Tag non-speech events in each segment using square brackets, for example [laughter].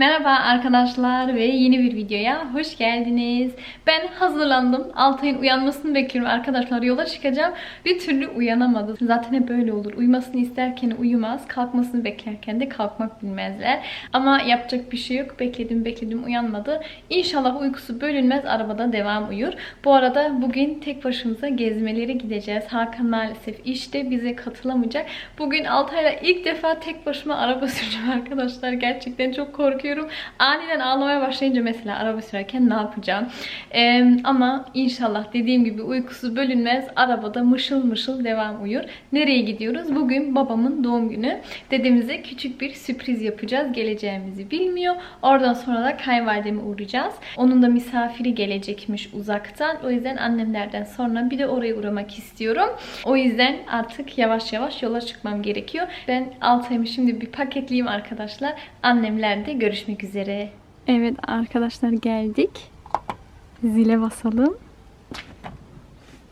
Merhaba arkadaşlar ve yeni bir videoya hoş geldiniz. Ben hazırlandım. Altay'ın uyanmasını bekliyorum arkadaşlar. Yola çıkacağım. Bir türlü uyanamadı. Zaten hep böyle olur. Uyumasını isterken uyumaz. Kalkmasını beklerken de kalkmak bilmezler. Ama yapacak bir şey yok. Bekledim bekledim uyanmadı. İnşallah uykusu bölünmez. Arabada devam uyur. Bu arada bugün tek başımıza gezmelere gideceğiz. Hakan maalesef işte bize katılamayacak. Bugün Altay'la ilk defa tek başıma araba [laughs] süreceğim arkadaşlar. Gerçekten çok korkuyorum. Aniden ağlamaya başlayınca mesela araba sürerken ne yapacağım? Ee, ama inşallah dediğim gibi uykusu bölünmez. Arabada mışıl mışıl devam uyur. Nereye gidiyoruz? Bugün babamın doğum günü. Dedemize küçük bir sürpriz yapacağız. Geleceğimizi bilmiyor. Oradan sonra da kayınvalideme uğrayacağız. Onun da misafiri gelecekmiş uzaktan. O yüzden annemlerden sonra bir de oraya uğramak istiyorum. O yüzden artık yavaş yavaş yola çıkmam gerekiyor. Ben Altay'ımı şimdi bir paketleyeyim arkadaşlar. Annemlerde görüşmek üzere. Evet arkadaşlar geldik. Zile basalım.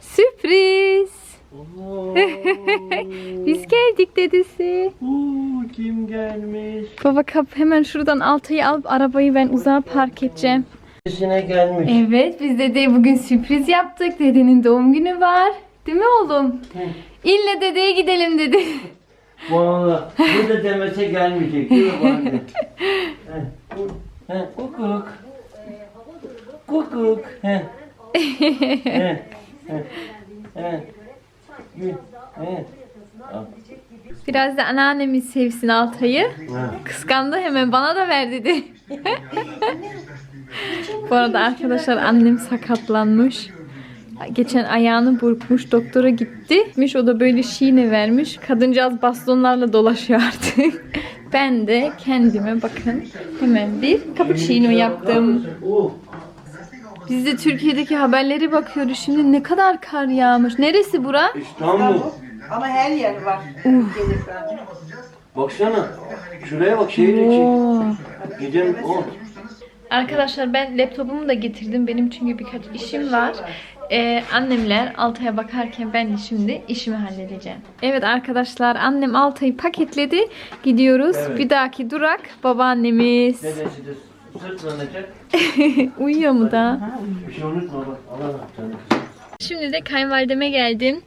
Sürpriz. [laughs] Biz geldik dedesi. Oo, kim gelmiş? Baba kap hemen şuradan Altay'ı alıp arabayı ben uzağa park edeceğim. Sesine gelmiş. Evet biz dedeye bugün sürpriz yaptık. Dedenin doğum günü var. Değil mi oğlum? İlle dedeye gidelim dedi. [laughs] Bu da demese gelmeyecek değil mi bana? [laughs] He, bu- he, Kukuk. Kukuk. He. He, he, he. Gül, he. Al. Biraz da anneannemiz sevsin Altay'ı. Ha. Kıskandı hemen bana da ver dedi. [laughs] Bu arada arkadaşlar annem sakatlanmış. Geçen ayağını burkmuş. Doktora gitti. Gitmiş, O da böyle şiine vermiş. Kadıncağız bastonlarla dolaşıyor artık. [laughs] Ben de kendime bakın hemen bir cappuccino yaptım. Biz de Türkiye'deki haberleri bakıyoruz. Şimdi ne kadar kar yağmış. Neresi bura? İstanbul. Ama her yer var. Gelirken. Baksana. Şuraya bak şehir içi. Oo. Gidem o. Arkadaşlar ben laptopumu da getirdim. Benim çünkü birkaç işim var. Ee, annemler Altay'a bakarken ben de şimdi işimi halledeceğim. Evet arkadaşlar annem Altay'ı paketledi. Gidiyoruz. Evet. Bir dahaki durak babaannemiz. [laughs] Uyuyor mu da? Bir şey unutma bak. Allah canım. Şimdi de kayınvalideme geldim.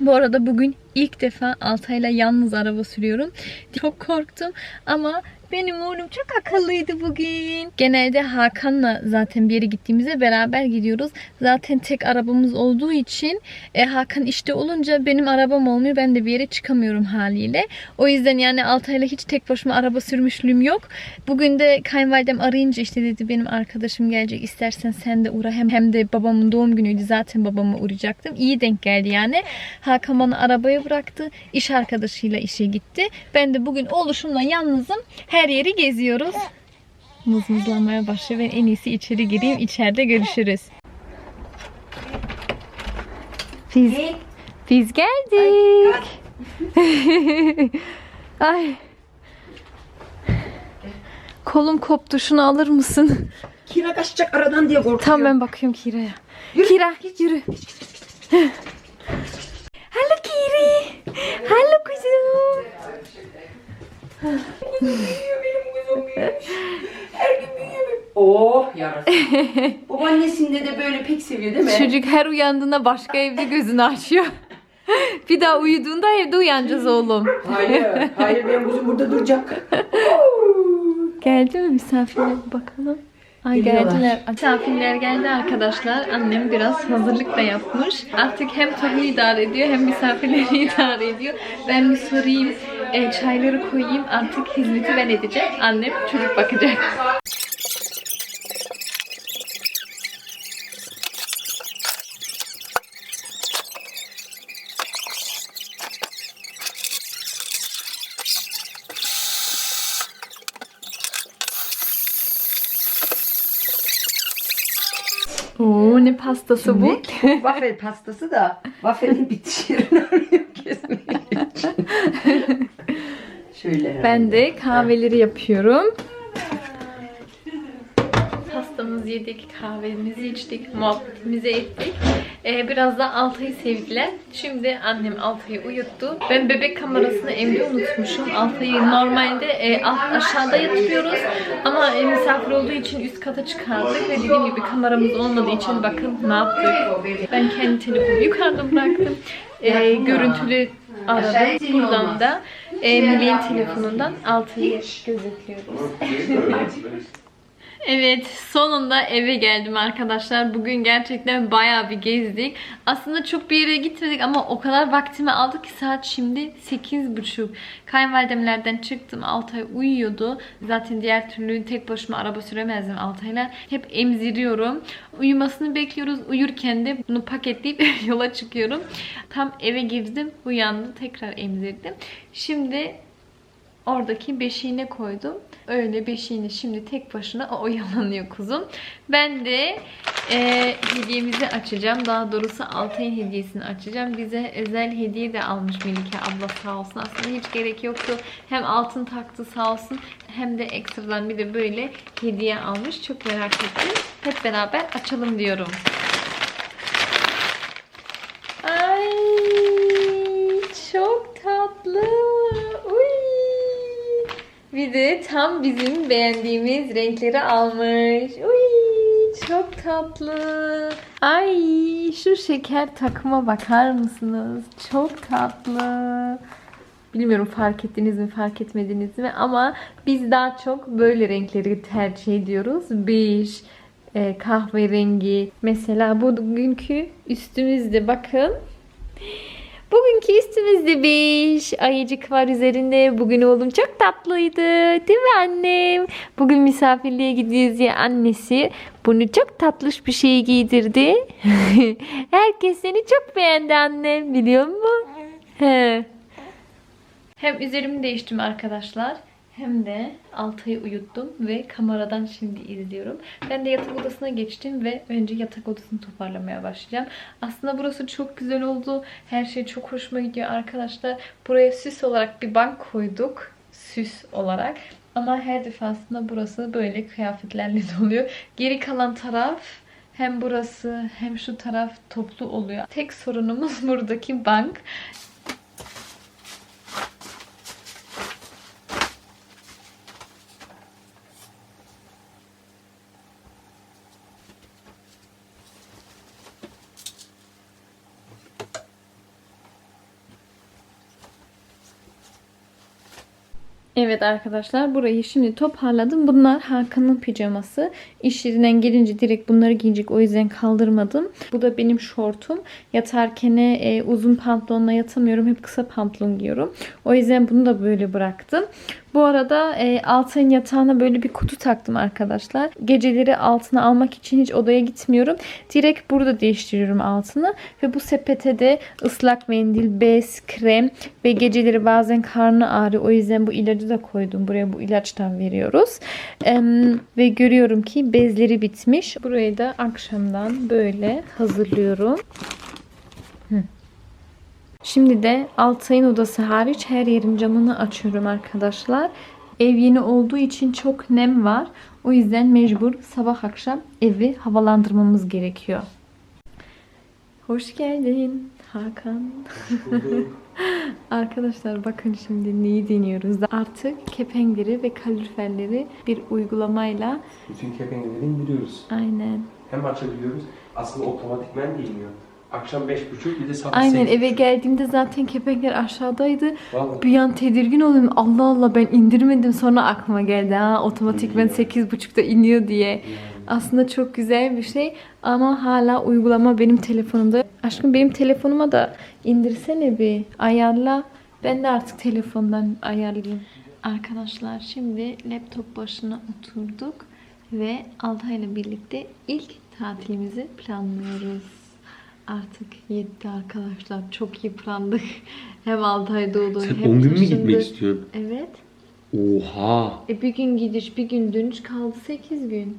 Bu arada bugün ilk defa Altay'la yalnız araba sürüyorum. Çok korktum ama benim oğlum çok akıllıydı bugün. Genelde Hakan'la zaten bir yere gittiğimizde beraber gidiyoruz. Zaten tek arabamız olduğu için e, Hakan işte olunca benim arabam olmuyor. Ben de bir yere çıkamıyorum haliyle. O yüzden yani Altay'la hiç tek başıma araba sürmüşlüğüm yok. Bugün de kayınvalidem arayınca işte dedi benim arkadaşım gelecek istersen sen de uğra. Hem, hem de babamın doğum günüydü zaten babama uğrayacaktım. İyi denk geldi yani. Hakan bana arabaya bıraktı. İş arkadaşıyla işe gitti. Ben de bugün oluşumla yalnızım. Her yeri geziyoruz. Mızmızlanmaya başlıyor. Ben en iyisi içeri gireyim. İçeride görüşürüz. Biz, biz geldik. [laughs] Ay. Kolum koptu. Şunu alır mısın? Kira kaçacak aradan diye korkuyorum. Tamam ben bakıyorum Kira'ya. Kira yürü. Hello Kiri. Hello kuzum. [laughs] Yarasın. [laughs] Babaannesinde de böyle pek seviyor değil mi? Çocuk her uyandığında başka evde gözünü açıyor. [laughs] Bir daha uyuduğunda evde uyanacağız oğlum. Hayır. Hayır benim kuzum burada duracak. [laughs] Geldi mi misafirler bakalım. Ay Geliyorlar. geldiler. Misafirler geldi arkadaşlar. Annem biraz hazırlık da yapmış. Artık hem tavuğu idare ediyor hem misafirleri idare ediyor. Ben bir sorayım, e, çayları koyayım. Artık hizmeti ben edeceğim. Annem çocuk bakacak. Oo ne pastası bu? [laughs] Waffle pastası da waffelin [laughs] bitişlerini arıyorum kesmek için. Şöyle. Ben de kahveleri yapıyorum. pastamızı yedik, kahvemizi içtik, muhabbetimizi ettik. Ee, biraz da Altay'ı sevdiler. Şimdi annem Altay'ı uyuttu. Ben bebek kamerasını evde unutmuşum. Altay'ı normalde e, alt, aşağıda yatırıyoruz. Ama e, misafir olduğu için üst kata çıkardık. Ve dediğim gibi kameramız olmadığı için bakın ne yaptık. Ben kendi telefonumu yukarıda bıraktım. Ee, görüntülü aradım. Buradan da e, Milli'nin telefonundan Altay'ı gözetliyoruz. [laughs] Evet sonunda eve geldim arkadaşlar. Bugün gerçekten bayağı bir gezdik. Aslında çok bir yere gitmedik ama o kadar vaktimi aldı ki saat şimdi 8.30. Kayınvalidemlerden çıktım. Altay uyuyordu. Zaten diğer türlü tek başıma araba süremezdim Altay'la. Hep emziriyorum. Uyumasını bekliyoruz. Uyurken de bunu paketleyip [laughs] yola çıkıyorum. Tam eve girdim. Uyandı. Tekrar emzirdim. Şimdi oradaki beşiğine koydum. Öyle beşiğini şimdi tek başına oyalanıyor kuzum. Ben de e, hediyemizi açacağım. Daha doğrusu Altay'ın hediyesini açacağım. Bize özel hediye de almış Melike abla sağ olsun. Aslında hiç gerek yoktu. Hem altın taktı sağ olsun hem de ekstradan bir de böyle hediye almış. Çok merak ettim. Hep beraber açalım diyorum. Ay çok tatlı. Uy. Bir de tam bizim beğendiğimiz renkleri almış. Uy, çok tatlı. Ay şu şeker takıma bakar mısınız? Çok tatlı. Bilmiyorum fark ettiniz mi fark etmediniz mi ama biz daha çok böyle renkleri tercih ediyoruz. Bej, e, kahverengi. Mesela bugünkü üstümüzde bakın. Bugünkü üstümüzde bir ayıcık var üzerinde. Bugün oğlum çok tatlıydı. Değil mi annem? Bugün misafirliğe gidiyoruz ya annesi. Bunu çok tatlış bir şey giydirdi. [laughs] Herkes seni çok beğendi annem. Biliyor musun? He. Hem üzerimi değiştim arkadaşlar. Hem de Altay'ı uyuttum ve kameradan şimdi izliyorum. Ben de yatak odasına geçtim ve önce yatak odasını toparlamaya başlayacağım. Aslında burası çok güzel oldu. Her şey çok hoşuma gidiyor arkadaşlar. Buraya süs olarak bir bank koyduk. Süs olarak. Ama her defasında burası böyle kıyafetlerle [laughs] doluyor. Geri kalan taraf hem burası hem şu taraf toplu oluyor. Tek sorunumuz [laughs] buradaki bank. Evet arkadaşlar burayı şimdi toparladım. Bunlar Hakan'ın pijaması. İş yerinden gelince direkt bunları giyecek. O yüzden kaldırmadım. Bu da benim şortum. Yatarken e, uzun pantolonla yatamıyorum. Hep kısa pantolon giyiyorum. O yüzden bunu da böyle bıraktım. Bu arada e, Altay'ın yatağına böyle bir kutu taktım arkadaşlar. Geceleri altına almak için hiç odaya gitmiyorum. Direkt burada değiştiriyorum altını. Ve bu sepete de ıslak mendil, bez, krem ve geceleri bazen karnı ağrıyor. O yüzden bu ilacı da koydum. Buraya bu ilaçtan veriyoruz. Em, ve görüyorum ki bezleri bitmiş. Burayı da akşamdan böyle hazırlıyorum. Şimdi de Altay'ın odası hariç her yerin camını açıyorum arkadaşlar. Ev yeni olduğu için çok nem var. O yüzden mecbur sabah akşam evi havalandırmamız gerekiyor. Hoş geldin Hakan. [laughs] Arkadaşlar bakın şimdi neyi deniyoruz. Artık kepenkleri ve kaloriferleri bir uygulamayla Bütün kepenkleri indiriyoruz. aynen Hem açabiliyoruz. Aslında otomatikmen değmiyor. Akşam 5.30 bir de sabah aynen 8. eve geldiğimde zaten kepenkler aşağıdaydı. Vallahi. Bir an tedirgin oluyorum. Allah Allah ben indirmedim. Sonra aklıma geldi. Ha otomatik ben 8.30'da iniyor diye. Aslında çok güzel bir şey ama hala uygulama benim telefonumda. Aşkım benim telefonuma da indirsene bir ayarla. Ben de artık telefondan ayarlayayım. Arkadaşlar şimdi laptop başına oturduk ve Altay'la birlikte ilk tatilimizi planlıyoruz. Artık yetti arkadaşlar. Çok yıprandık. [laughs] Hem Altay doğdu Sen hem 10 gün mü gitmek istiyorsun? Evet. Oha. E bir gün gidiş, bir gün dönüş kaldı 8 gün.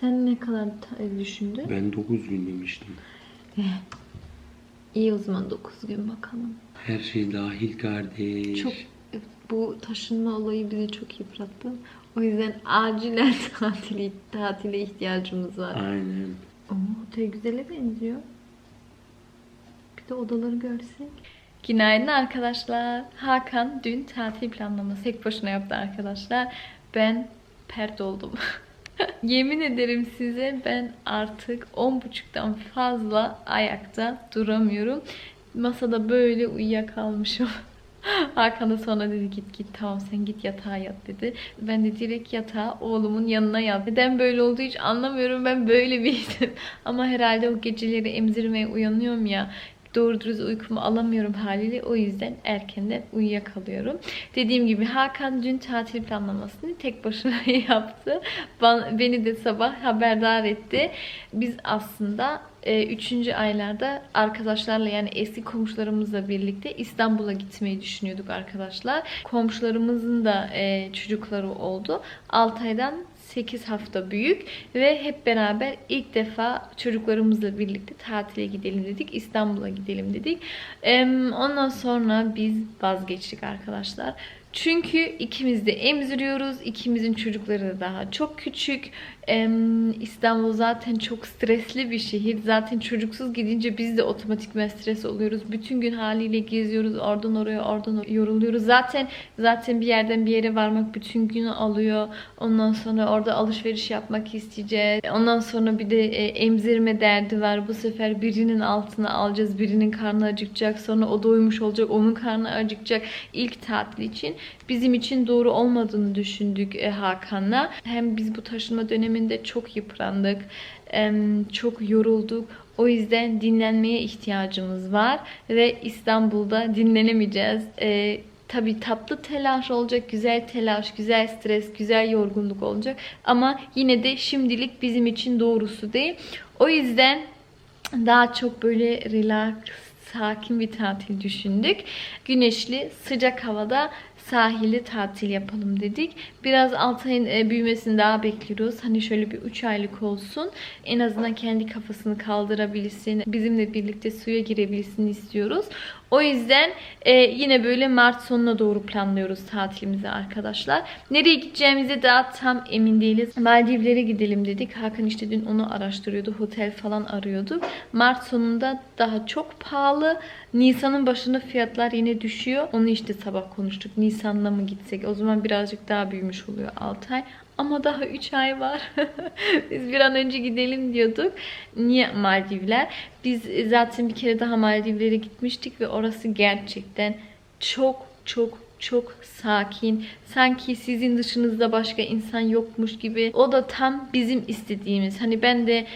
Sen ne kadar ta- düşündün? Ben 9 gün demiştim. İyi o zaman 9 gün bakalım. Her şey dahil kardeş. Çok bu taşınma olayı bizi çok yıprattı. O yüzden acilen [laughs] tatili, tatile ihtiyacımız var. Aynen. Oo, otel güzele benziyor. Bir de odaları görsek. Günaydın arkadaşlar. Hakan dün tatil planlaması tek başına yaptı arkadaşlar. Ben pert oldum. [laughs] Yemin ederim size ben artık 10.30'dan fazla ayakta duramıyorum. Masada böyle uyuyakalmışım. Hakan da sonra dedi git git tamam sen git yatağa yat dedi. Ben de direkt yatağa oğlumun yanına yat. Neden böyle olduğu hiç anlamıyorum ben böyle [laughs] biriydim. Ama herhalde o geceleri emzirmeye uyanıyorum ya doğru dürüst uykumu alamıyorum haliyle. O yüzden erkenden uyuyakalıyorum. Dediğim gibi Hakan dün tatil planlamasını tek başına [laughs] yaptı. Beni de sabah haberdar etti. Biz aslında 3. aylarda arkadaşlarla yani eski komşularımızla birlikte İstanbul'a gitmeyi düşünüyorduk arkadaşlar. Komşularımızın da e, çocukları oldu. Altay'dan 8 hafta büyük ve hep beraber ilk defa çocuklarımızla birlikte tatile gidelim dedik. İstanbul'a gidelim dedik. Ondan sonra biz vazgeçtik arkadaşlar. Çünkü ikimiz de emziriyoruz. İkimizin çocukları da daha çok küçük. İstanbul zaten çok stresli bir şehir. Zaten çocuksuz gidince biz de otomatikman stres oluyoruz. Bütün gün haliyle geziyoruz. Oradan oraya, oradan oraya yoruluyoruz. Zaten zaten bir yerden bir yere varmak bütün günü alıyor. Ondan sonra orada alışveriş yapmak isteyeceğiz. Ondan sonra bir de e, emzirme derdi var. Bu sefer birinin altına alacağız. Birinin karnı acıkacak. Sonra o doymuş olacak. Onun karnı acıkacak. İlk tatil için bizim için doğru olmadığını düşündük e, Hakan'la. Hem biz bu taşınma döneminde çok yıprandık. Çok yorulduk. O yüzden dinlenmeye ihtiyacımız var ve İstanbul'da dinlenemeyeceğiz. E, tabii tatlı telaş olacak, güzel telaş, güzel stres, güzel yorgunluk olacak. Ama yine de şimdilik bizim için doğrusu değil. O yüzden daha çok böyle relax, sakin bir tatil düşündük. Güneşli, sıcak havada sahilde tatil yapalım dedik. Biraz Altay'ın e, büyümesini daha bekliyoruz. Hani şöyle bir 3 aylık olsun. En azından kendi kafasını kaldırabilsin. Bizimle birlikte suya girebilsin istiyoruz. O yüzden e, yine böyle Mart sonuna doğru planlıyoruz tatilimizi arkadaşlar. Nereye gideceğimize daha tam emin değiliz. Maldivlere gidelim dedik. Hakan işte dün onu araştırıyordu. Otel falan arıyorduk. Mart sonunda daha çok pahalı. Nisan'ın başında fiyatlar yine düşüyor. Onu işte sabah konuştuk. Nisan'la mı gitsek? O zaman birazcık daha büyümüş oluyor 6 ay. Ama daha 3 ay var. [laughs] Biz bir an önce gidelim diyorduk. Niye Maldivler? Biz zaten bir kere daha Maldivlere gitmiştik ve orası gerçekten çok çok çok sakin. Sanki sizin dışınızda başka insan yokmuş gibi. O da tam bizim istediğimiz. Hani ben de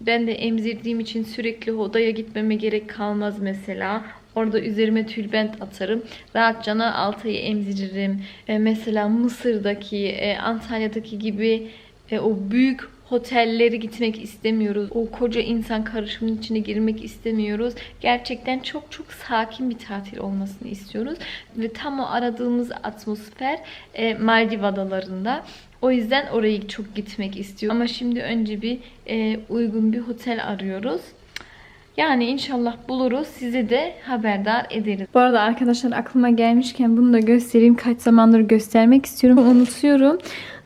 ben de emzirdiğim için sürekli odaya gitmeme gerek kalmaz mesela. Orada üzerime tülbent atarım. Rahatçana Altay'ı emziririm. E, mesela Mısır'daki, e, Antalya'daki gibi e, o büyük otelleri gitmek istemiyoruz. O koca insan karışımının içine girmek istemiyoruz. Gerçekten çok çok sakin bir tatil olmasını istiyoruz. Ve tam o aradığımız atmosfer e, Maldiv adalarında. O yüzden oraya çok gitmek istiyorum. Ama şimdi önce bir e, uygun bir otel arıyoruz. Yani inşallah buluruz. Sizi de haberdar ederiz. Bu arada arkadaşlar aklıma gelmişken bunu da göstereyim. Kaç zamandır göstermek istiyorum. [laughs] Unutuyorum.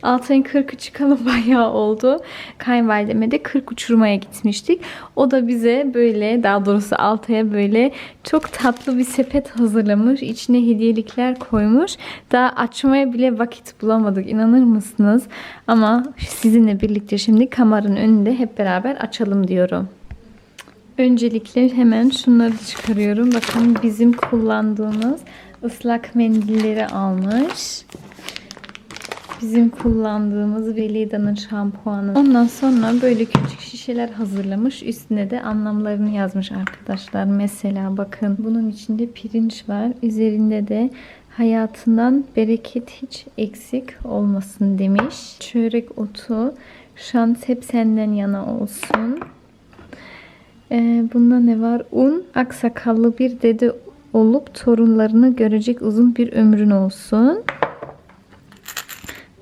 Altay'ın 40'ı çıkalı [laughs] bayağı oldu. Kayınvalideme de 40 uçurmaya gitmiştik. O da bize böyle daha doğrusu Altay'a böyle çok tatlı bir sepet hazırlamış. İçine hediyelikler koymuş. Daha açmaya bile vakit bulamadık. İnanır mısınız? Ama sizinle birlikte şimdi kameranın önünde hep beraber açalım diyorum. Öncelikle hemen şunları çıkarıyorum. Bakın bizim kullandığımız ıslak mendilleri almış. Bizim kullandığımız Velida'nın şampuanı. Ondan sonra böyle küçük şişeler hazırlamış. Üstüne de anlamlarını yazmış arkadaşlar. Mesela bakın bunun içinde pirinç var. Üzerinde de hayatından bereket hiç eksik olmasın demiş. Çörek otu. Şans hep senden yana olsun. Ee, bunda ne var? Un, aksakallı bir dede olup torunlarını görecek uzun bir ömrün olsun.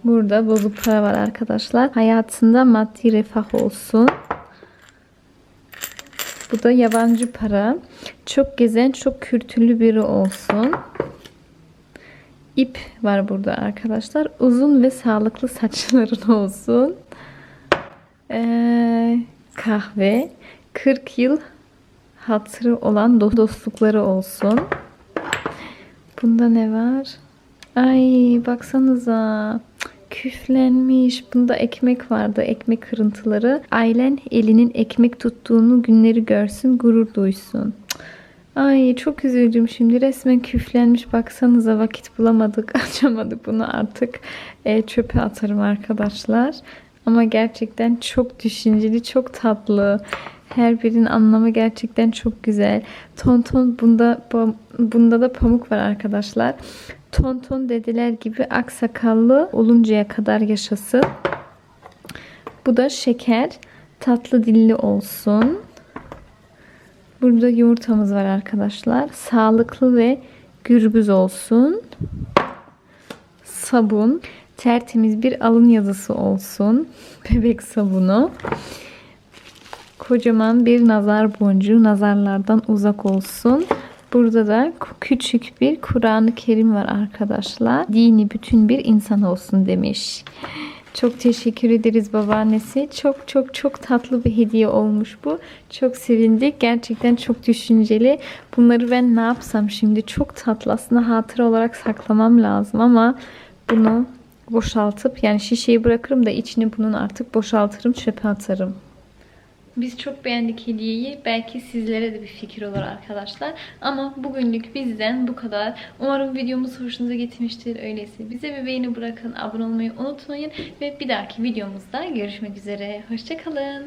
Burada bozuk para var arkadaşlar. Hayatında maddi refah olsun. Bu da yabancı para. Çok gezen, çok kültürlü biri olsun. ip var burada arkadaşlar. Uzun ve sağlıklı saçların [laughs] olsun. Ee, kahve. 40 yıl hatırı olan do- dostlukları olsun. Bunda ne var? Ay baksanıza. Küflenmiş. Bunda ekmek vardı. Ekmek kırıntıları. Ailen elinin ekmek tuttuğunu günleri görsün, gurur duysun. Ay çok üzüldüm şimdi. Resmen küflenmiş. Baksanıza vakit bulamadık. [laughs] Açamadık bunu artık. e, çöpe atarım arkadaşlar. Ama gerçekten çok düşünceli, çok tatlı. Her birinin anlamı gerçekten çok güzel. Tonton bunda bunda da pamuk var arkadaşlar. Tonton dediler gibi aksakallı oluncaya kadar yaşasın. Bu da şeker. Tatlı dilli olsun. Burada yumurtamız var arkadaşlar. Sağlıklı ve gürbüz olsun. Sabun. Tertemiz bir alın yazısı olsun. [laughs] Bebek sabunu. Kocaman bir nazar boncuğu nazarlardan uzak olsun. Burada da küçük bir Kur'an-ı Kerim var arkadaşlar. Dini bütün bir insan olsun demiş. Çok teşekkür ederiz babaannesi. Çok çok çok tatlı bir hediye olmuş bu. Çok sevindik. Gerçekten çok düşünceli. Bunları ben ne yapsam şimdi? Çok tatlı. Aslında hatıra olarak saklamam lazım ama bunu boşaltıp yani şişeyi bırakırım da içini bunun artık boşaltırım çöpe atarım. Biz çok beğendik hediyeyi. Belki sizlere de bir fikir olur arkadaşlar. Ama bugünlük bizden bu kadar. Umarım videomuz hoşunuza gitmiştir. Öyleyse bize bir beğeni bırakın. Abone olmayı unutmayın. Ve bir dahaki videomuzda görüşmek üzere. Hoşçakalın.